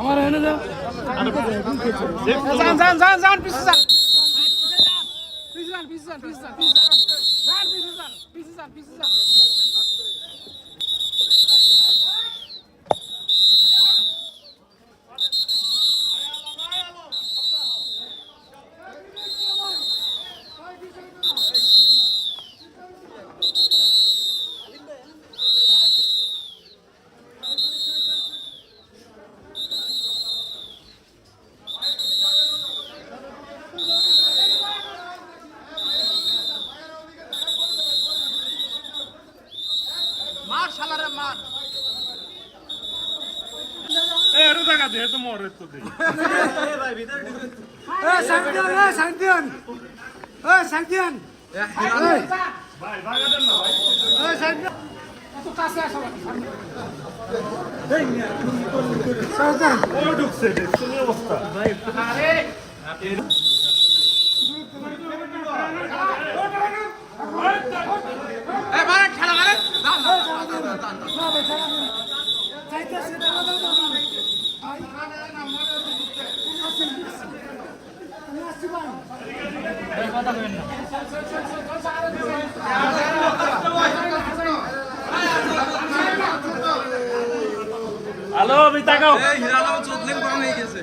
আমার এনে যান যান যান যান যান। পিছে যান পিছে যান পিছে যান পিছে যান পিছে যান পিছে যান, পিছে যান এরও জায়গা দিয়ে তো মরে তো দেই সাংদিয়ান সাংদিয়ান সাংদিয়ান ভাই জায়গা দেন না ভাই এত কাছে আসো ও ঢুকছে দেখছেন এই অবস্থা? আরে। হ্যালো আমি তাকাও। হিরালাম চোদ্দ গরম হয়ে গেছে।